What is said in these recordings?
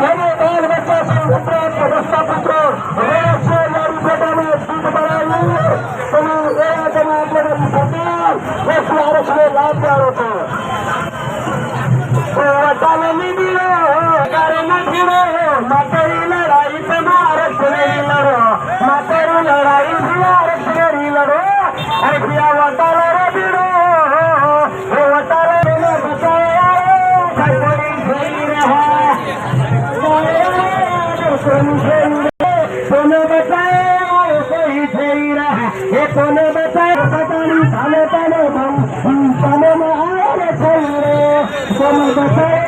بچا صاف پڇو ريشو گاڏي کڻي سوٽ بڙا نه কোন বাঁচায় কোন বাঁচায় তালে তালে তালে মারে ছেলে কোন বাঁচায়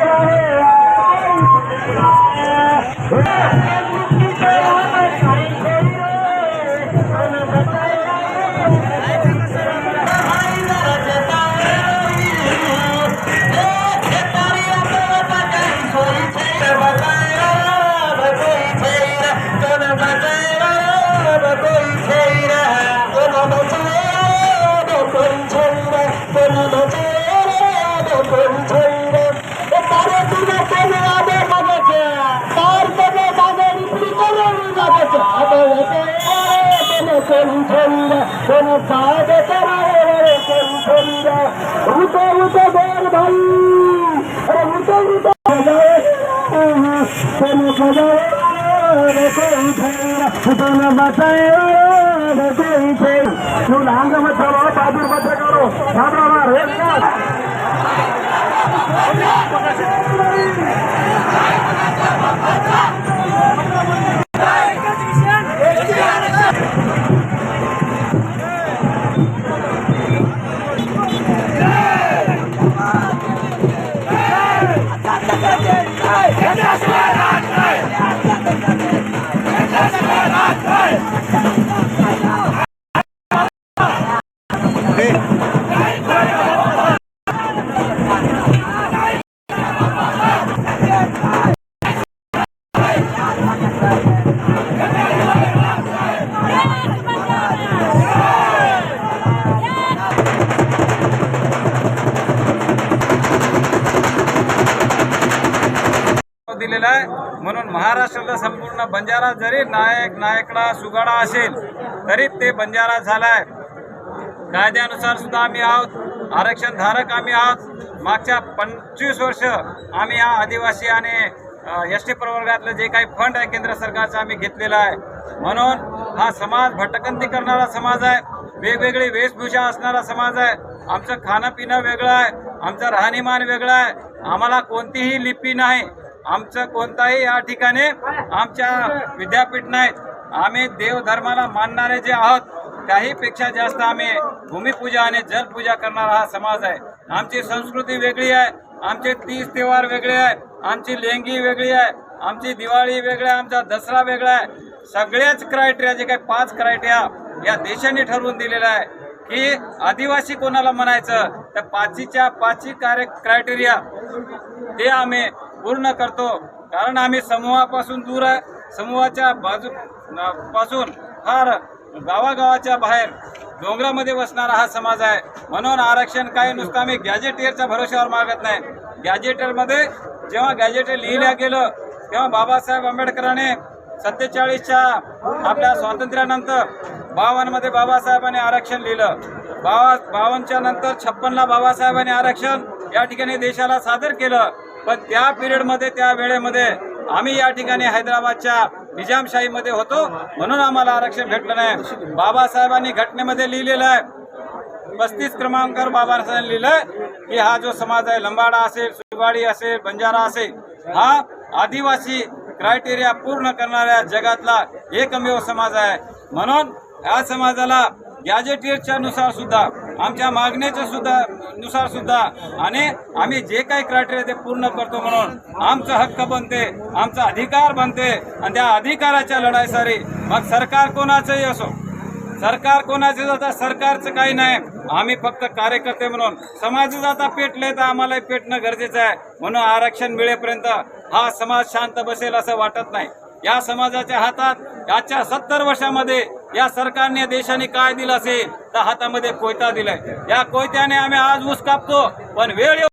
बचा तूं लंगो मथां मथे करोड़ दिलेला आहे. म्हणून महाराष्ट्राचा संपूर्ण बंजारा जरी नायक नायकडा सुगाडा असेल तरी ते बंजारा झालाय. कायद्यानुसार सुद्धा आम्ही आहोत. आरक्षण धारक आम्ही आहोत. मागच्या पंचवीस वर्ष आम्ही या आदिवासी आणि एस टी प्रवर्गातलं जे काही फंड आहे केंद्र सरकारचा आम्ही घेतलेला आहे. म्हणून हा समाज भटकंती करणारा समाज आहे. वेगवेगळी वेशभूषा असणारा समाज आहे. आमचं खाणं पिणं वेगळं आहे. आमचं राहणीमान वेगळं आहे. आम्हाला कोणतीही लिपी नाही. आमचं कोणताही या ठिकाणी आमच्या विद्यापीठ नाहीत आम्ही देवधर्माला मानणारे जे आहोत त्याहीपेक्षा जास्त आम्ही भूमिपूजा आणि जलपूजा करणारा हा समाज आहे. आमची संस्कृती वेगळी आहे आमचे तीज त्योहार वेगळे आहे आमची लेंगी वेगळी आहे आमची दिवाळी वेगळी आहे आमचा दसरा वेगळा आहे. सगळ्याच क्रायटेरिया जे काही पाच क्रायटेरिया या देशाने ठरवून दिलेला आहे की आदिवासी कोणाला म्हणायचं तर पाचीच्या पाची कार्य क्रायटेरिया ते आम्ही पूर्ण करतो. कारण आम्ही समूहापासून दूर आहे. समूहाच्या बाजू पासून फार गावागावाच्या बाहेर डोंगरामध्ये बसणारा हा समाज आहे. म्हणून आरक्षण काय नुसतं आम्ही गॅजेटियरच्या भरोश्यावर मागत नाही. गॅजेटियरमध्ये जेव्हा गॅजेटियर लिहिल्या गेलं तेव्हा बाबासाहेब आंबेडकरांनी सत्तेचाळीसच्या आपल्या स्वातंत्र्यानंतर बावनमध्ये बाबासाहेबांनी आरक्षण लिहिलं. बावा बावनच्या नंतर छप्पनला बाबासाहेबांनी आरक्षण या ठिकाणी देशाला सादर केलं. पण त्या पिरियडमध्ये त्या वेळेमध्ये आम्ही या ठिकाणी हैदराबादच्या निजामशाहीमध्ये होतो. म्हणून आम्हाला आरक्षण भेटलं नाही. बाबासाहेबांनी घटनेमध्ये लिहिलेलं आहे. पस्तीस क्रमांकावर बाबासाहेबांनी आहे की हा जो समाज आहे लंबाडा असेल सुगाडी असेल बंजारा असेल हा आदिवासी क्रायटेरिया पूर्ण करणाऱ्या जगातला एकमेव समाज आहे. म्हणून या समाजाला गॅजेटियरच्या नुसार सुद्धा आमच्या मागण्याच्या सुद्धा नुसार सुद्धा आणि आम्ही जे काही क्रायटेरिया ते पूर्ण करतो म्हणून आमचा हक्क बनते आमचा अधिकार बनते आणि त्या अधिकाराच्या लढाईसाठी मग सरकार कोणाचंही असो सरकार कोणाचे जाता सरकारचं काही नाही. आम्ही फक्त कार्यकर्ते म्हणून समाज आता पेटले तर आम्हालाही पेटणं गरजेचं आहे. म्हणून आरक्षण मिळेपर्यंत हा समाज शांत बसेल असं वाटत नाही. या समाजाच्या हातात याच्या सत्तर वर्षामध्ये या सरकारने देशाने काय दिलं असेल तर हातामध्ये कोयता दिलाय. या कोयत्याने आम्ही आज ऊस कापतो पण वेळ